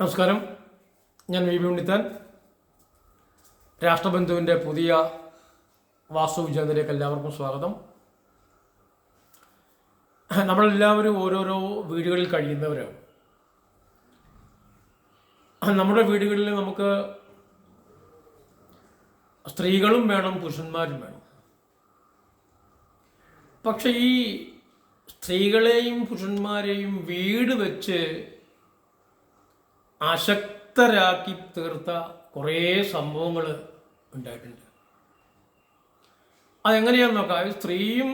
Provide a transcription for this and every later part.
നമസ്കാരം. ഞാൻ V B Unnithan. രാഷ്ട്രബന്ധുവിന്റെ പുതിയ വാസ്തു വിചാരത്തിലേക്ക് എല്ലാവർക്കും സ്വാഗതം. നമ്മളെല്ലാവരും ഓരോരോ വീടുകളിൽ കഴിയുന്നവരാണ് നമ്മുടെ വീടുകളിൽ നമുക്ക് സ്ത്രീകളും വേണം പുരുഷന്മാരും വേണം. പക്ഷെ ഈ സ്ത്രീകളെയും പുരുഷന്മാരെയും വീട് വെച്ച് അശക്തരാക്കി തീർത്ത കുറേ സംഭവങ്ങൾ ഉണ്ടായിട്ടുണ്ട്. അതെങ്ങനെയാണെന്ന് നോക്കാം. സ്ത്രീയും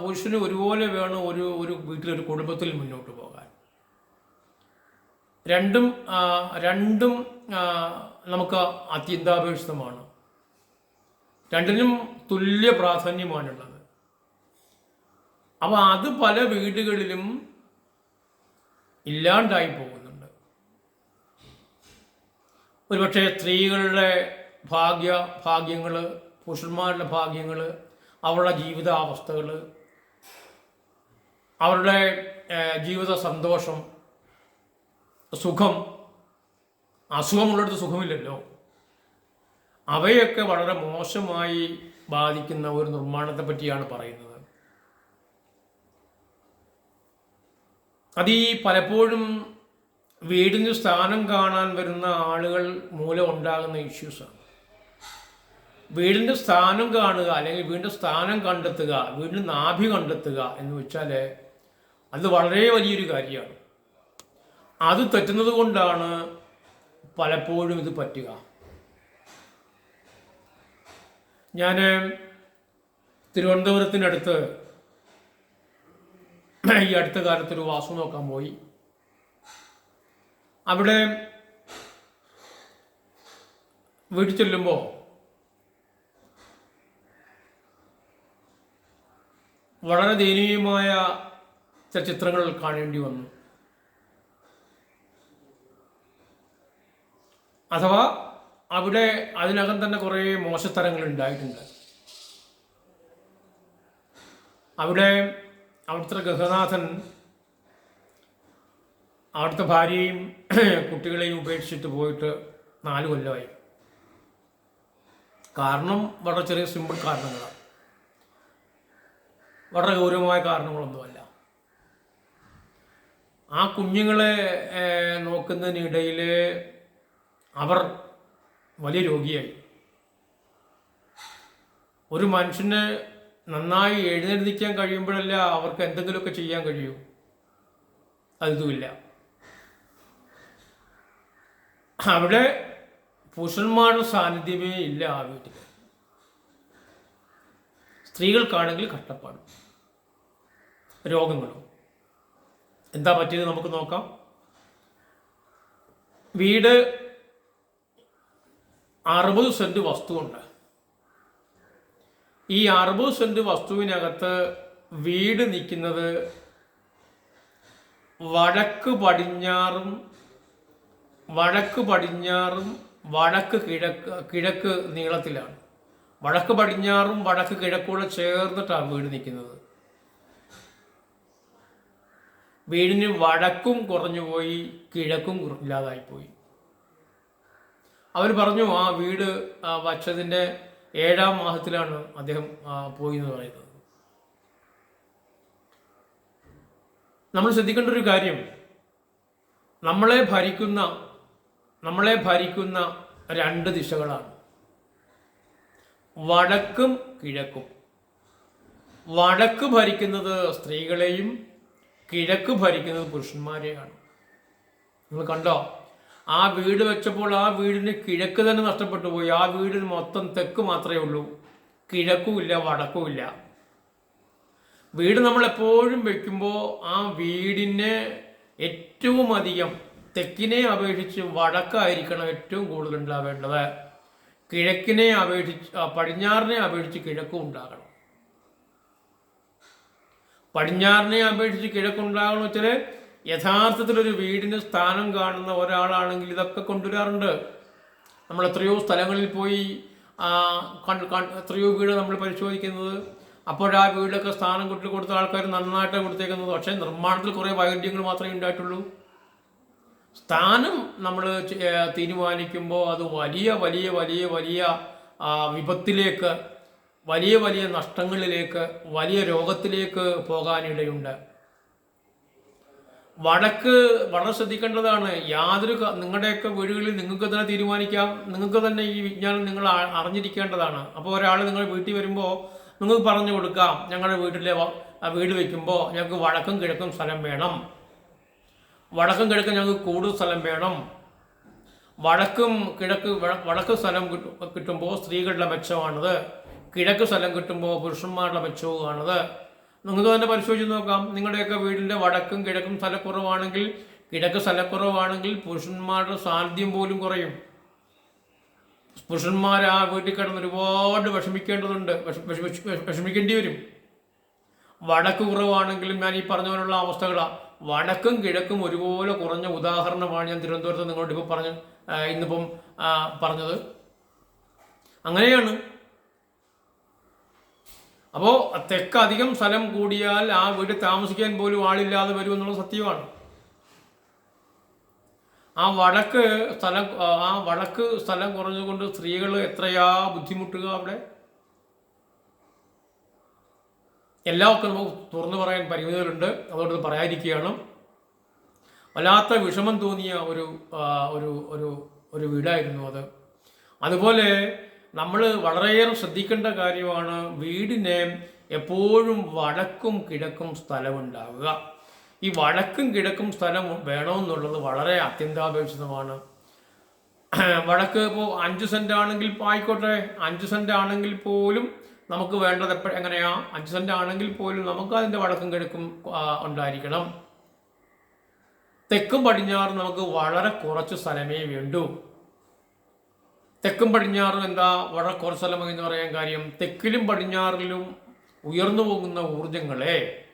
പുരുഷനും ഒരുപോലെ വേണം ഒരു ഒരു വീട്ടിലൊരു കുടുംബത്തിൽ മുന്നോട്ട് പോകാൻ. രണ്ടും രണ്ടും നമുക്ക് അത്യന്താപേക്ഷിതമാണ്. രണ്ടിനും തുല്യ പ്രാധാന്യമാണുള്ളത്. അപ്പോൾ അത് പല വീടുകളിലും ഇല്ലാണ്ടായി പോകുന്നുണ്ട് ഒരുപക്ഷെ സ്ത്രീകളുടെ ഭാഗ്യ ഭാഗ്യങ്ങൾ പുരുഷന്മാരുടെ ഭാഗ്യങ്ങൾ അവരുടെ ജീവിതാവസ്ഥകൾ അവരുടെ ജീവിത സന്തോഷം സുഖം അസുഖമുള്ളിടത്ത് സുഖമില്ലല്ലോ. അവയൊക്കെ വളരെ മോശമായി ബാധിക്കുന്ന ഒരു നിർമ്മാണത്തെ പറ്റിയാണ് പറയുന്നത്. അത് ഈ പലപ്പോഴും വീടിന് സ്ഥാനം കാണാൻ വരുന്ന ആളുകൾ മൂലം ഉണ്ടാകുന്ന ഇഷ്യൂസാണ് വീടിന്റെ സ്ഥാനം കാണുക അല്ലെങ്കിൽ വീടിന്റെ സ്ഥാനം കണ്ടെത്തുക വീടിന്റെ നാഭി കണ്ടെത്തുക എന്ന് വെച്ചാൽ അത് വളരെ വലിയൊരു കാര്യമാണ്. അത് തെറ്റുന്നത് കൊണ്ടാണ് പലപ്പോഴും ഇത് പറ്റുക. ഞാൻ തിരുവനന്തപുരത്തിനടുത്ത് ഈ അടുത്ത കാലത്തൊരു വാസു നോക്കാൻ പോയി. അവിടെ വീട്ടിൽ ചെല്ലുമ്പോൾ വളരെ ദയനീയമായ ചില ചിത്രങ്ങൾ കാണേണ്ടി വന്നു. അഥവാ അവിടെ അതിനകം തന്നെ കുറേ മോശത്തരങ്ങൾ ഉണ്ടായിട്ടുണ്ട്. അവിടെ അവിടുത്തെ ഗൃഹനാഥൻ അവിടുത്തെ ഭാര്യയും കുട്ടികളെയും ഉപേക്ഷിച്ചിട്ട് പോയിട്ട് നാല് കൊല്ലമായി. കാരണം വളരെ ചെറിയ സിമ്പിൾ കാരണങ്ങളാണ്. വളരെ ഗൗരവമായ കാരണങ്ങളൊന്നുമല്ല. ആ കുഞ്ഞുങ്ങളെ നോക്കുന്നതിനിടയിൽ അവർ വലിയ രോഗിയായി. ഒരു മനുഷ്യന് നന്നായി എഴുന്നേൽക്കാൻ കഴിയുമ്പോഴല്ല അവർക്ക് എന്തെങ്കിലുമൊക്കെ ചെയ്യാൻ കഴിയൂ? അതിതുമില്ല അവിടെ പുരുഷന്മാരുടെ സാന്നിധ്യമേ ഇല്ല ആ വീട്ടിൽ. സ്ത്രീകൾക്കാണെങ്കിൽ കഷ്ടപ്പാടും. രോഗങ്ങളും. എന്താ പറ്റിയത് നമുക്ക് നോക്കാം. വീട് അറുപത് സെന്റ് വസ്തുവുണ്ട്. ഈ അറുപത് സെന്റ് വസ്തുവിനകത്ത് വീട് നിൽക്കുന്നത് വടക്ക് പടിഞ്ഞാറും വടക്ക് പടിഞ്ഞാറും വടക്ക് കിഴക്ക് കിഴക്ക് നീളത്തിലാണ്. വടക്ക് പടിഞ്ഞാറും വടക്ക് കിഴക്കൂടെ ചേർന്നിട്ടാണ് വീട് നിൽക്കുന്നത്. വീടിന് വടക്കും കുറഞ്ഞു പോയി കിഴക്കും ഇല്ലാതായിപ്പോയി. അവർ പറഞ്ഞു ആ വീട് വച്ചതിന്റെ ഏഴാം മാസത്തിലാണ് അദ്ദേഹം പോയി എന്ന് പറയുന്നത്. നമ്മൾ ശ്രദ്ധിക്കേണ്ട ഒരു കാര്യം നമ്മളെ ഭരിക്കുന്ന നമ്മളെ ഭരിക്കുന്ന രണ്ട് ദിശകളാണ്. വടക്കും കിഴക്കും. വടക്ക് ഭരിക്കുന്നത് സ്ത്രീകളെയും കിഴക്ക് ഭരിക്കുന്നത് പുരുഷന്മാരെയാണ്. നിങ്ങൾ കണ്ടോ? ആ വീട് വെച്ചപ്പോൾ ആ വീടിന് കിഴക്ക് തന്നെ നഷ്ടപ്പെട്ടു പോയി. ആ വീടിന് മൊത്തം തെക്ക് മാത്രമേ ഉള്ളൂ. കിഴക്കുമില്ല വടക്കുമില്ല വീട് നമ്മൾ എപ്പോഴും വെക്കുമ്പോൾ ആ വീടിന് ഏറ്റവും അധികം തെക്കിനെ അപേക്ഷിച്ച് വടക്കായിരിക്കണം ഏറ്റവും കൂടുതൽ ഉണ്ടാവേണ്ടത്. കിഴക്കിനെ അപേക്ഷിച്ച് പടിഞ്ഞാറിനെ അപേക്ഷിച്ച് കിഴക്കും ഉണ്ടാകണം. പടിഞ്ഞാറിനെ അപേക്ഷിച്ച് കിഴക്കുണ്ടാകണം വെച്ചാൽ യഥാർത്ഥത്തിൽ ഒരു വീടിന് സ്ഥാനം കാണുന്ന ഒരാളാണെങ്കിൽ ഇതൊക്കെ കൊണ്ടുവരാറുണ്ട്. നമ്മൾ എത്രയോ സ്ഥലങ്ങളിൽ പോയി എത്രയോ വീട് നമ്മൾ പരിശോധിക്കുന്നത്. ആ വീടൊക്കെ സ്ഥാനം കൊണ്ടു കൊടുത്ത ആൾക്കാർ നന്നായിട്ട് കൊടുത്തേക്കുന്നത്. പക്ഷേ നിർമ്മാണത്തിൽ കുറേ വൈകല്യങ്ങൾ മാത്രമേ ഉണ്ടായിട്ടുള്ളൂ. സ്ഥാനം നമ്മൾ തീരുമാനിക്കുമ്പോൾ അത് വലിയ വലിയ വലിയ വലിയ വിപത്തിലേക്ക് വലിയ വലിയ നഷ്ടങ്ങളിലേക്ക് വലിയ രോഗത്തിലേക്ക് പോകാനിടയുണ്ട്. വടക്ക് വളരെ ശ്രദ്ധിക്കേണ്ടതാണ്. യാതൊരു നിങ്ങളുടെയൊക്കെ വീടുകളിൽ നിങ്ങൾക്ക് തന്നെ തീരുമാനിക്കാം. നിങ്ങൾക്ക് തന്നെ ഈ വിജ്ഞാനം നിങ്ങൾ അറിഞ്ഞിരിക്കേണ്ടതാണ്. അപ്പോൾ ഒരാൾ നിങ്ങൾ വീട്ടിൽ വരുമ്പോൾ നിങ്ങൾക്ക് പറഞ്ഞു കൊടുക്കാം. ഞങ്ങളുടെ വീട്ടിലെ വീട് വയ്ക്കുമ്പോൾ ഞങ്ങൾക്ക് വടക്കും കിഴക്കും സ്ഥലം വേണം. വടക്കും കിഴക്കും ഞങ്ങൾക്ക് കൂടുതൽ സ്ഥലം വേണം. വടക്കും കിഴക്ക് വടക്ക് സ്ഥലം കിട്ടും കിട്ടുമ്പോൾ സ്ത്രീകളുടെ മെച്ചമാണത്. കിഴക്ക് സ്ഥലം കിട്ടുമ്പോൾ പുരുഷന്മാരുടെ മെച്ചവുമാണത്. നിങ്ങൾക്ക് തന്നെ പരിശോധിച്ച് നോക്കാം. നിങ്ങളുടെയൊക്കെ വീടിന്റെ വടക്കും കിഴക്കും സ്ഥലക്കുറവാണെങ്കിൽ കിഴക്ക് സ്ഥലക്കുറവാണെങ്കിൽ പുരുഷന്മാരുടെ സാന്നിധ്യം പോലും കുറയും. പുരുഷന്മാർ ആ വീട്ടിൽ കിടന്ന് ഒരുപാട് വിഷമിക്കേണ്ടതുണ്ട്. വിഷ- വിഷ- വിഷ- വിഷമിക്കേണ്ടി വരും. വടക്ക് കുറവാണെങ്കിലും ഞാൻ ഈ പറഞ്ഞ പോലുള്ള അവസ്ഥകളാണ് വടക്കും കിഴക്കും ഒരുപോലെ കുറഞ്ഞ ഉദാഹരണമാണ് ഞാൻ തിരുവനന്തപുരത്ത് നിങ്ങളോട് ഇപ്പോൾ പറഞ്ഞു ഇന്നിപ്പം പറഞ്ഞത്. അങ്ങനെയാണ്. അപ്പോൾ തെക്ക് അധികം സ്ഥലം കൂടിയാൽ ആ വീട് താമസിക്കാൻ പോലും ആളില്ലാതെ വരും എന്നുള്ള സത്യമാണ്. ആ വടക്ക് സ്ഥലം ആ വടക്ക് സ്ഥലം കുറഞ്ഞുകൊണ്ട് സ്ത്രീകൾ എത്രയാ ബുദ്ധിമുട്ടുക അവിടെ? എല്ലാവർക്കും നമുക്ക് തുറന്നു പറയാൻ പരിമിതികളുണ്ട്. അതുകൊണ്ട് പറയാതിരിക്കുകയാണ്. വല്ലാത്ത വിഷമം തോന്നിയ ഒരു ഒരു ഒരു ഒരു വീടായിരുന്നു അത്. അതുപോലെ നമ്മൾ വളരെയേറെ ശ്രദ്ധിക്കേണ്ട കാര്യമാണ് വീടിന് എപ്പോഴും വടക്കും കിഴക്കും സ്ഥലമുണ്ടാവുക. ഈ വടക്കും കിഴക്കും സ്ഥലം വേണമെന്നുള്ളത് വളരെ അത്യന്താപേക്ഷിതമാണ്. വടക്ക് ഇപ്പോൾ അഞ്ച് സെന്റ് ആണെങ്കിൽ ആയിക്കോട്ടെ അഞ്ച് സെന്റ് ആണെങ്കിൽ പോലും നമുക്ക് വേണ്ടത് എപ്പോഴും എങ്ങനെയാ? അഞ്ച് സെന്റ് ആണെങ്കിൽ പോലും നമുക്ക് അതിന്റെ വടക്കും കിഴക്കും ഉണ്ടായിരിക്കണം. തെക്കും പടിഞ്ഞാറും നമുക്ക് വളരെ കുറച്ച് സ്ഥലമേ വേണ്ടൂ. തെക്കും പടിഞ്ഞാറും എന്താ? വളരെ കുറച്ച് സ്ഥലം എന്ന് പറയാൻ കാര്യം തെക്കിലും പടിഞ്ഞാറിലും ഉയർന്നു പോകുന്ന ഊർജങ്ങളെ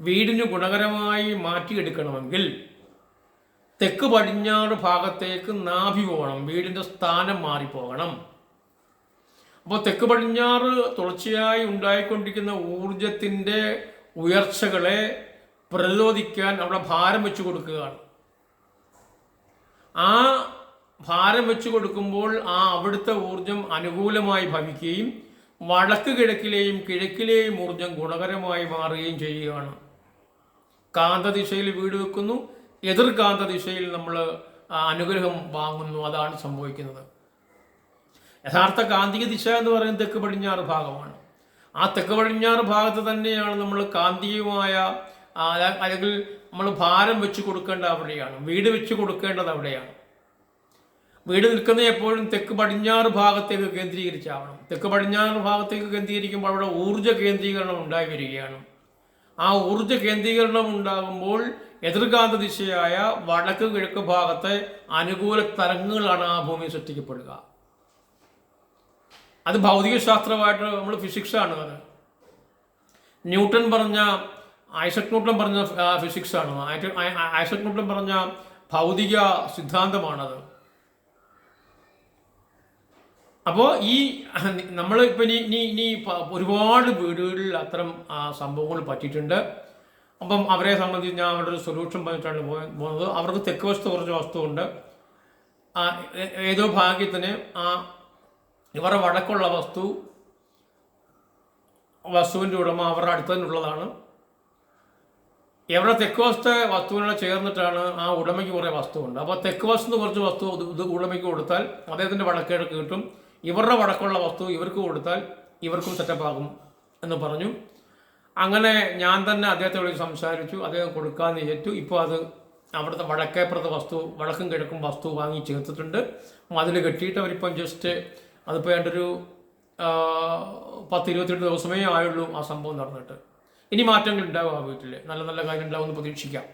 വീടിന് ഗുണകരമായി മാറ്റിയെടുക്കണമെങ്കിൽ തെക്ക് പടിഞ്ഞാറ് ഭാഗത്തേക്ക് നാഭി പോകണം വീടിന്റെ സ്ഥാനം മാറിപ്പോകണം. അപ്പോൾ തെക്ക് പടിഞ്ഞാറ് തുടർച്ചയായി ഉണ്ടായിക്കൊണ്ടിരിക്കുന്ന ഊർജത്തിന്റെ ഉയർച്ചകളെ പ്രതിരോധിക്കാൻ അവിടെ ഭാരം വെച്ചു കൊടുക്കുകയാണ്. ആ ഭാരം വെച്ചു കൊടുക്കുമ്പോൾ ആ അവിടുത്തെ ഊർജം അനുകൂലമായി ഭവിക്കുകയും വടക്ക് കിഴക്കിലെയും കിഴക്കിലെയും ഊർജം ഗുണകരമായി മാറുകയും ചെയ്യുകയാണ്. കാന്തദിശയിൽ വീട് വെക്കുന്നു. എതിർ കാന്തദിശയിൽ നമ്മൾ അനുഗ്രഹം വാങ്ങുന്നു. അതാണ് സംഭവിക്കുന്നത്. യഥാർത്ഥ കാന്തിക ദിശ എന്ന് പറയുന്നത് തെക്ക് പടിഞ്ഞാറ് ഭാഗമാണ്. ആ തെക്ക് പടിഞ്ഞാറ് ഭാഗത്ത് തന്നെയാണ് നമ്മൾ കാന്തികമായ അല്ലെങ്കിൽ നമ്മൾ ഭാരം വെച്ച് കൊടുക്കേണ്ട അവിടെയാണ്. വീട് വെച്ച് കൊടുക്കേണ്ടത് അവിടെയാണ്. വീട് നിൽക്കുന്നത് എപ്പോഴും തെക്ക് പടിഞ്ഞാറ് ഭാഗത്തേക്ക് കേന്ദ്രീകരിച്ചാവണം. തെക്ക് പടിഞ്ഞാറ് ഭാഗത്തേക്ക് കേന്ദ്രീകരിക്കുമ്പോൾ അവിടെ ഊർജ കേന്ദ്രീകരണം ഉണ്ടായി വരികയാണ് ആ ഊർജ കേന്ദ്രീകരണം ഉണ്ടാകുമ്പോൾ എതിർകാന്ത ദിശയായ വടക്ക് കിഴക്ക് ഭാഗത്തെ അനുകൂല തരംഗങ്ങളാണ് ആ ഭൂമി സൃഷ്ടിക്കപ്പെടുക. അത് ഭൗതികശാസ്ത്രമായിട്ട് നമ്മൾ ഫിസിക്സ് ആണ് അത്. ന്യൂട്ടൺ പറഞ്ഞ ഐസക് ന്യൂട്ടൺ പറഞ്ഞ ഫിസിക്സ് ആണ് ഐ- ഐ- ഐസക് ന്യൂട്ടൺ പറഞ്ഞ ഭൗതിക സിദ്ധാന്തമാണത്. അപ്പോൾ ഈ നമ്മൾ ഇപ്പം ഇനി ഇനി ഒരുപാട് വീടുകളിൽ അത്തരം സംഭവങ്ങൾ പറ്റിയിട്ടുണ്ട്. അപ്പം അവരെ സംബന്ധിച്ച് ഞാൻ അവരുടെ ഒരു സൊല്യൂഷൻ പറഞ്ഞിട്ടാണ് പോകുന്നത്. അവർക്ക് തെക്ക് വശത്ത് കുറച്ച് വസ്തുവുണ്ട്. ഏതോ ഭാഗ്യത്തിന് ആ ഇവരുടെ വടക്കുള്ള വസ്തു വസ്തുവിന്റെ ഉടമ അവരുടെ അടുത്ത് തന്നെയുള്ളതാണ്. എവിടെ തെക്ക് വശത്തെ വസ്തുവിനോട് ചേർന്നിട്ടാണ് ആ ഉടമയ്ക്ക് കുറേ വസ്തുവുണ്ട്. അപ്പോൾ തെക്ക് വശത്ത് കുറച്ച് വസ്തു ഇത് ഉടമയ്ക്ക് കൊടുത്താൽ അദ്ദേഹത്തിന്റെ വടക്കേടക്ക് കിട്ടും. ഇവരുടെ വടക്കുള്ള വസ്തു ഇവർക്ക് കൊടുത്താൽ ഇവർക്കും സെറ്റപ്പ് ആകും എന്ന് പറഞ്ഞു. അങ്ങനെ ഞാൻ തന്നെ അദ്ദേഹത്തെ വിളിച്ച് സംസാരിച്ചു. അദ്ദേഹം കൊടുക്കാമെന്ന് ഏറ്റു. ഇപ്പോൾ അത് അവിടുത്തെ വടക്കേപ്പുറത്തെ വസ്തു വടക്കും കിഴക്കും വസ്തു വാങ്ങി ചേർത്തിട്ടുണ്ട്. മതിൽ കെട്ടിയിട്ട് അവരിപ്പം ജസ്റ്റ് അതിപ്പോൾ ഒരു പത്ത് ഇരുപത്തെട്ട് ദിവസമേ ആയുള്ളൂ ആ സംഭവം നടന്നിട്ട്. ഇനി മാറ്റങ്ങൾ ഉണ്ടാവും ആ വീട്ടിൽ. നല്ല നല്ല കാര്യം ഉണ്ടാവും എന്ന് പ്രതീക്ഷിക്കാം.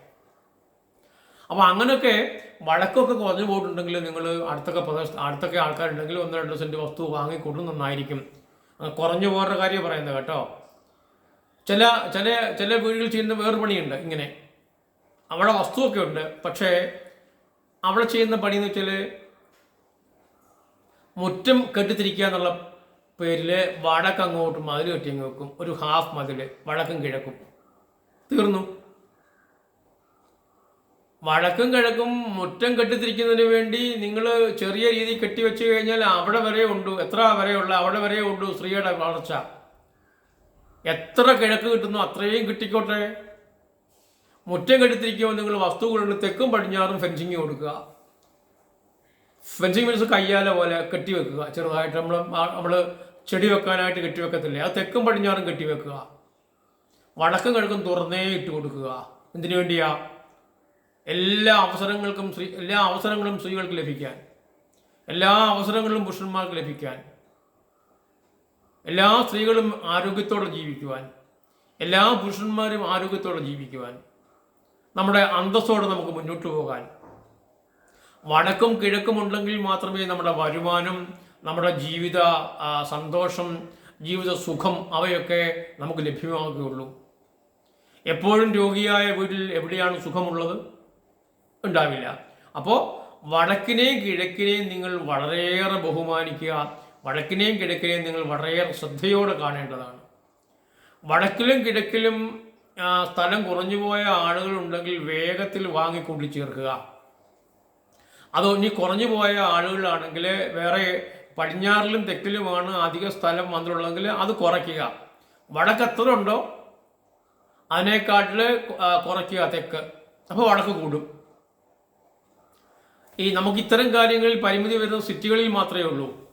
അപ്പോൾ അങ്ങനെയൊക്കെ വഴക്കൊക്കെ കുറഞ്ഞു പോയിട്ടുണ്ടെങ്കിൽ നിങ്ങൾ അടുത്തൊക്കെ പ്രദേശത്ത് അടുത്തൊക്കെ ആൾക്കാരുണ്ടെങ്കിൽ ഒന്ന് രണ്ട് സെന്റ് വസ്തു വാങ്ങിക്കൊണ്ടു നന്നായിരിക്കും. കുറഞ്ഞു പോകാനുള്ള കാര്യം പറയുന്നത് കേട്ടോ. ചില ചില ചില വീടുകൾ ചെയ്യുന്ന വേറെ പണിയുണ്ട് ഇങ്ങനെ. അവിടെ വസ്തുവൊക്കെ ഉണ്ട് പക്ഷേ അവിടെ ചെയ്യുന്ന പണി എന്ന് വെച്ചാൽ മുറ്റം കെട്ടിത്തിരിക്കുക എന്നുള്ള പേരിൽ വടക്ക് അങ്ങോട്ട് മതിൽ കെട്ടി അങ്ങ് വെക്കും. ഒരു ഹാഫ് മതിൽ വടക്കും കിഴക്കും തീർന്നു. വടക്കും കിഴക്കും മുറ്റം കെട്ടിത്തിരിക്കുന്നതിന് വേണ്ടി നിങ്ങൾ ചെറിയ രീതിയിൽ കെട്ടിവെച്ച് കഴിഞ്ഞാൽ അവിടെ വരെ ഉണ്ട്. എത്ര വരെയുള്ള അവിടെ വരെ ഉണ്ട് സ്ത്രീയുടെ വളർച്ച. എത്ര കിഴക്ക് കിട്ടുന്നു അത്രയും കിട്ടിക്കോട്ടെ. മുറ്റം കെട്ടിത്തിരിക്കുമ്പോൾ നിങ്ങൾ വസ്തുക്കളുണ്ട്. തെക്കും പടിഞ്ഞാറും ഫെൻസിങ് കൊടുക്കുക. ഫെൻസിങ് മീൻസ് കയ്യാല പോലെ കെട്ടിവെക്കുക. ചെറുതായിട്ട് നമ്മൾ നമ്മൾ ചെടി വെക്കാനായിട്ട് കെട്ടി കെട്ടിവെക്കത്തില്ലേ? അത് തെക്കും പടിഞ്ഞാറും കെട്ടിവെക്കുക. വടക്കും കിഴക്കും തുറന്നേ ഇട്ട് കൊടുക്കുക. എന്തിനു വേണ്ടിയാ? എല്ലാ അവസരങ്ങൾക്കും സ്ത്രീ എല്ലാ അവസരങ്ങളും സ്ത്രീകൾക്ക് ലഭിക്കാൻ. എല്ലാ അവസരങ്ങളും പുരുഷന്മാർക്ക് ലഭിക്കാൻ. എല്ലാ സ്ത്രീകളും ആരോഗ്യത്തോടെ ജീവിക്കുവാൻ. എല്ലാ പുരുഷന്മാരും ആരോഗ്യത്തോടെ ജീവിക്കുവാൻ. നമ്മുടെ അന്തസ്സോടെ നമുക്ക് മുന്നോട്ട് പോകാൻ. വടക്കും കിഴക്കും ഉണ്ടെങ്കിൽ മാത്രമേ നമ്മുടെ വരുമാനം നമ്മുടെ ജീവിത സന്തോഷം ജീവിത സുഖം അവയൊക്കെ നമുക്ക് ലഭ്യമാകുകയുള്ളൂ. എപ്പോഴും രോഗിയായ വീട്ടിൽ എവിടെയാണ് സുഖമുള്ളത്? ഉണ്ടാവില്ല. അപ്പോൾ വടക്കിനെയും കിഴക്കിനെയും നിങ്ങൾ വളരെയേറെ ബഹുമാനിക്കുക. വടക്കിനെയും കിഴക്കിനെയും നിങ്ങൾ വളരെയേറെ ശ്രദ്ധയോടെ കാണേണ്ടതാണ്. വടക്കിലും കിഴക്കിലും സ്ഥലം സ്ഥലം കുറഞ്ഞുപോയ ആളുകളുണ്ടെങ്കിൽ വേഗത്തിൽ വാങ്ങിക്കൊണ്ടു ചേർക്കുക. അതോ ഇനി കുറഞ്ഞു പോയ ആളുകളാണെങ്കിൽ വേറെ പടിഞ്ഞാറിലും തെക്കിലുമാണ് അധിക സ്ഥലം വന്നിട്ടുള്ളതെങ്കിൽ അത് കുറയ്ക്കുക. വടക്ക് എത്ര ഉണ്ടോ? അതിനേക്കാട്ടിൽ കുറയ്ക്കുക തെക്ക്. അപ്പോൾ വടക്ക് കൂടും. ഈ നമുക്ക് ഇത്തരം കാര്യങ്ങളിൽ പരിമിതി വരുന്നത് സിറ്റികളിൽ മാത്രമേ ഉള്ളൂ.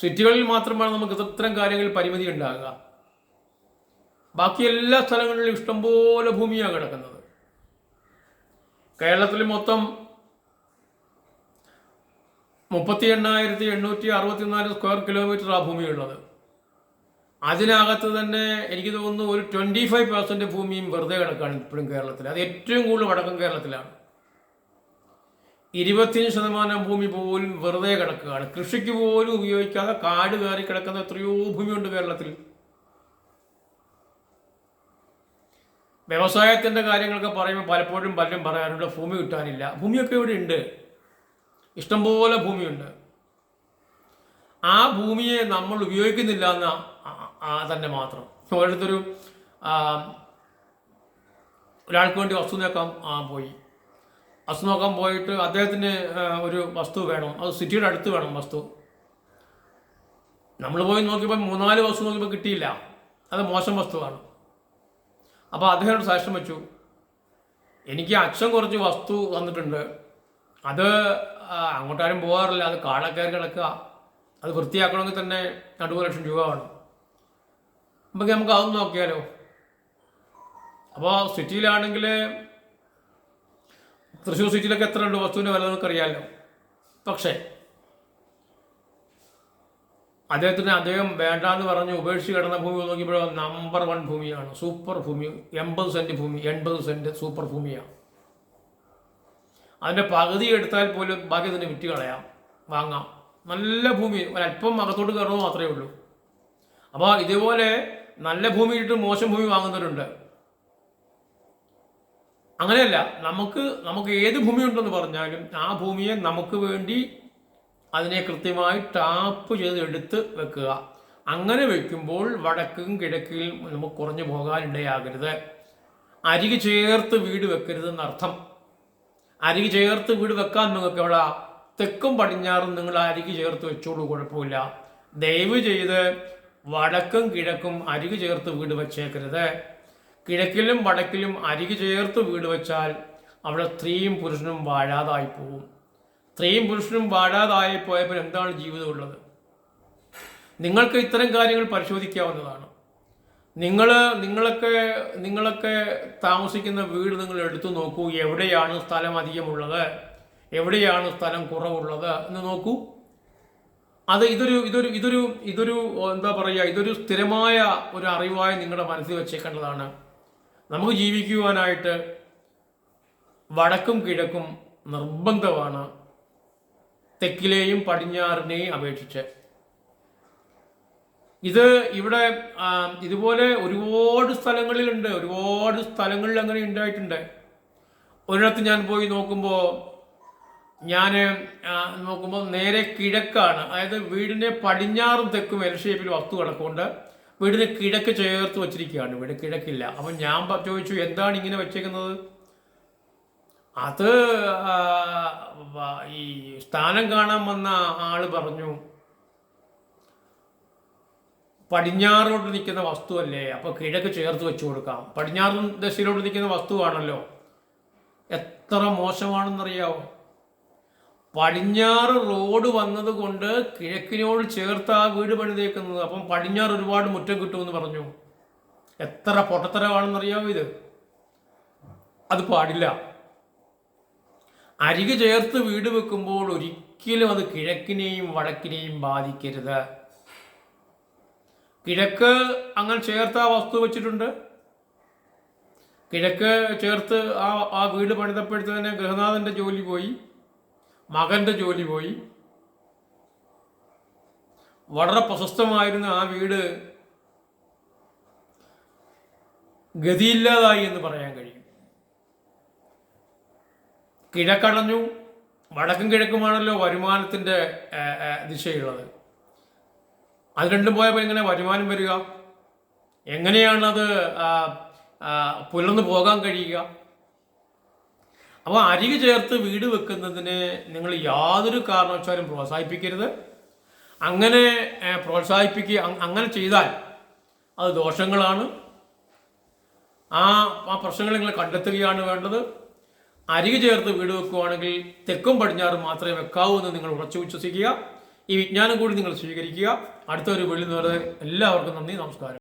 സിറ്റികളിൽ മാത്രമാണ് നമുക്ക് ഇത്തരം കാര്യങ്ങളിൽ പരിമിതി ഉണ്ടാകുക. ബാക്കി എല്ലാ സ്ഥലങ്ങളിലും ഇഷ്ടംപോലെ ഭൂമിയാണ് കിടക്കുന്നത്. കേരളത്തിൽ മൊത്തം മുപ്പത്തി എണ്ണായിരത്തി എണ്ണൂറ്റി അറുപത്തിനാല് സ്ക്വയർ കിലോമീറ്റർ ആ ഭൂമിയുള്ളത്. അതിനകത്ത് തന്നെ എനിക്ക് തോന്നുന്നു ഒരു ട്വന്റി ഫൈവ് പെർസെന്റ് ഭൂമിയും വെറുതെ കിടക്കുകയാണ് ഇപ്പോഴും കേരളത്തിൽ. അത് ഏറ്റവും കൂടുതൽ വടക്കൻ കേരളത്തിലാണ്. ഇരുപത്തിയഞ്ച് ശതമാനം ഭൂമി പോലും വെറുതെ കിടക്കുകയാണ്. കൃഷിക്ക് പോലും ഉപയോഗിക്കാതെ കാട് കയറി കിടക്കുന്ന എത്രയോ ഭൂമിയുണ്ട് കേരളത്തിൽ. വ്യവസായത്തിന്റെ കാര്യങ്ങളൊക്കെ പറയുമ്പോൾ പലപ്പോഴും പലരും പറയാറുണ്ട് ഭൂമി കിട്ടാനില്ല. ഭൂമിയൊക്കെ ഇവിടെ ഉണ്ട് ഇഷ്ടംപോലെ ഭൂമിയുണ്ട്. ആ ഭൂമിയെ നമ്മൾ ഉപയോഗിക്കുന്നില്ല എന്ന തന്നെ മാത്രം. ഓരോരുത്തരും ഒരാൾക്ക് വേണ്ടി വസ്തു നോക്കാൻ പോയി. വസ്തു നോക്കാൻ പോയിട്ട് അദ്ദേഹത്തിന് ഒരു വസ്തു വേണം. അത് സിറ്റിയുടെ അടുത്ത് വേണം വസ്തു. നമ്മൾ പോയി നോക്കിയപ്പോൾ മൂന്നാൽ വസ്തു നോക്കിയപ്പോൾ കിട്ടിയില്ല. അത് മോശം വസ്തുവാണ്. അപ്പോൾ അദ്ദേഹം സാക്ഷ്യം വെച്ചു. എനിക്ക് അച്ഛൻ കുറച്ച് വസ്തു തന്നിട്ടുണ്ട്. അത് അങ്ങോട്ടാരും പോകാറില്ല അത് കാളക്കയറി കിടക്കുക അത് വൃത്തിയാക്കണമെങ്കിൽ തന്നെ നടുവ് ലക്ഷം രൂപ വേണം. അപ്പം നമുക്ക് അതൊന്ന് നോക്കിയാലോ? അപ്പോൾ സിറ്റിയിലാണെങ്കിൽ തൃശ്ശൂർ സിറ്റിയിലൊക്കെ എത്ര ഉണ്ട്? വസ്തുവിന്റെ വില നമുക്കറിയാമല്ലോ പക്ഷേ അദ്ദേഹത്തിന് അദ്ദേഹം വേണ്ടാന്ന് പറഞ്ഞ് ഉപേക്ഷിച്ച് കിടന്ന ഭൂമി നോക്കിയപ്പോൾ നമ്പർ വൺ ഭൂമിയാണ്. സൂപ്പർ ഭൂമി എൺപത് സെന്റ് ഭൂമി എൺപത് സെന്റ് സൂപ്പർ ഭൂമിയാണ്. അതിന്റെ പകുതി എടുത്താൽ പോലും ബാക്കി തന്നെ വിറ്റ് കളയാം. വാങ്ങാം. നല്ല ഭൂമി ഒരല്പം അകത്തോട്ട് കയറുന്നത് മാത്രമേ ഉള്ളൂ. അപ്പോൾ ഇതുപോലെ നല്ല ഭൂമി ഇട്ട് മോശം ഭൂമി വാങ്ങുന്നവരുണ്ട്. അങ്ങനെയല്ല നമുക്ക് നമുക്ക് ഏത് ഭൂമി ഉണ്ടെന്ന് പറഞ്ഞാലും ആ ഭൂമിയെ നമുക്ക് വേണ്ടി അതിനെ കൃത്യമായി ടാപ്പ് ചെയ്ത് എടുത്ത് വെക്കുക. അങ്ങനെ വെക്കുമ്പോൾ വടക്കും കിഴക്കിൽ നമുക്ക് കുറഞ്ഞു പോകാനിടയാകരുത്. അരികെ ചേർത്ത് വീട് വെക്കരുത് എന്നർത്ഥം അരികെ ചേർത്ത് വീട് വെക്കാൻ നിങ്ങൾക്ക് എവിടെ തെക്കും പടിഞ്ഞാറും നിങ്ങൾ അരികി ചേർത്ത് വെച്ചോളൂ കുഴപ്പമില്ല. ദയവ് ചെയ്ത് വടക്കും കിഴക്കും അരികി ചേർത്ത് വീട് വെച്ചേക്കരുത്. കിഴക്കിലും വടക്കിലും അരികി ചേർത്ത് വീട് വെച്ചാൽ അവിടെ സ്ത്രീയും പുരുഷനും വാഴാതായി പോവും. സ്ത്രീയും പുരുഷനും വാഴാതായി പോയപ്പോൾ എന്താണ് ജീവിതമുള്ളത് നിങ്ങൾക്ക് ഇത്തരം കാര്യങ്ങൾ പരിശോധിക്കാവുന്നതാണ്. നിങ്ങൾ നിങ്ങളൊക്കെ നിങ്ങളൊക്കെ താമസിക്കുന്ന വീട് നിങ്ങൾ എടുത്തു നോക്കൂ. എവിടെയാണ് സ്ഥലം അധികമുള്ളത്? എവിടെയാണ് സ്ഥലം കുറവുള്ളത് എന്ന് നോക്കൂ. അത് ഇതൊരു ഇതൊരു ഇതൊരു ഇതൊരു എന്താ പറയുക ഇതൊരു സ്ഥിരമായ ഒരു അറിവായി നിങ്ങളുടെ മനസ്സിൽ വെച്ചേക്കേണ്ടതാണ്. നമുക്ക് ജീവിക്കുവാനായിട്ട് വടക്കും കിഴക്കും നിർബന്ധമാണ് തെക്കിലെയും പടിഞ്ഞാറിനെയും അപേക്ഷിച്ച്. ഇത് ഇവിടെ ഇതുപോലെ ഒരുപാട് സ്ഥലങ്ങളിലുണ്ട്. ഒരുപാട് സ്ഥലങ്ങളിൽ അങ്ങനെ ഉണ്ടായിട്ടുണ്ട്. ഒരിടത്ത് ഞാൻ പോയി നോക്കുമ്പോൾ ഞാൻ നോക്കുമ്പോൾ നേരെ കിഴക്കാണ്. അതായത് വീടിന്റെ പടിഞ്ഞാറും തെക്കും എൽ ഷേപ്പിൽ വസ്തു കിടക്കുന്നുണ്ട് വീടിന് കിഴക്ക് ചേർത്ത് വെച്ചിരിക്കുകയാണ്. വീട് കിഴക്കില്ല. അപ്പം ഞാൻ ചോദിച്ചു എന്താണ് ഇങ്ങനെ വെച്ചേക്കുന്നത്? അത് ഈ സ്ഥാനം കാണാൻ വന്ന ആൾ പറഞ്ഞു പടിഞ്ഞാറോട്ട് നിൽക്കുന്ന വസ്തുവല്ലേ? അപ്പോൾ കിഴക്ക് ചേർത്ത് വെച്ചു കൊടുക്കാം. പടിഞ്ഞാറ് ദശയിലോട്ട് നിൽക്കുന്ന വസ്തുവാണല്ലോ. എത്ര മോശമാണെന്നറിയാവോ? പടിഞ്ഞാറ് റോഡ് വന്നത് കൊണ്ട് കിഴക്കിനോട് ചേർത്ത് ആ വീട് പണിതേക്കുന്നത്. അപ്പം പടിഞ്ഞാറ് ഒരുപാട് മുറ്റം കിട്ടുമെന്ന് പറഞ്ഞു. എത്ര പൊട്ടത്തരമാണെന്നറിയാവോ ഇത്? അത് പാടില്ല. അരികെ ചേർത്ത് വീട് വെക്കുമ്പോൾ ഒരിക്കലും അത് കിഴക്കിനെയും വടക്കിനെയും ബാധിക്കരുത്. കിഴക്ക് അങ്ങനെ ചേർത്ത് ആ വസ്തു വെച്ചിട്ടുണ്ട്. കിഴക്ക് ചേർത്ത് ആ ആ വീട് പണിതപ്പോഴത്തേന് ഗൃഹനാഥന്റെ ജോലി പോയി. മകന്റെ ജോലി പോയി. വളരെ പ്രശസ്തമായിരുന്ന ആ വീട് ഗതിയില്ലാതായി എന്ന് പറയാൻ കഴിയും. കിഴക്കടഞ്ഞു വടക്കും കിഴക്കുമാണല്ലോ ഏഹ്, ദിശയുള്ളത്. അത് രണ്ടും പോയപ്പോൾ എങ്ങനെ വരുമാനം വരിക? എങ്ങനെയാണത് പുലർന്നു പോകാൻ കഴിയുക? അപ്പോൾ അരികെ ചേർത്ത് വീട് വെക്കുന്നതിന് നിങ്ങൾ യാതൊരു കാരണവശാലും പ്രോത്സാഹിപ്പിക്കരുത്. അങ്ങനെ പ്രോത്സാഹിപ്പിക്കുക അങ്ങനെ ചെയ്താൽ അത് ദോഷങ്ങളാണ്. ആ ആ പ്രശ്നങ്ങൾ നിങ്ങൾ കണ്ടെത്തുകയാണ് വേണ്ടത്. അരികു ചേർത്ത് വീട് വെക്കുകയാണെങ്കിൽ തെക്കും പടിഞ്ഞാറും മാത്രമേ വെക്കാവൂ എന്ന് നിങ്ങൾ ഉറച്ചു വിശ്വസിക്കുക. ഈ വിജ്ഞാനം കൂടി നിങ്ങൾ സ്വീകരിക്കുക. അടുത്തൊരു വെള്ളി നേരെ എല്ലാവർക്കും നന്ദി നമസ്കാരം.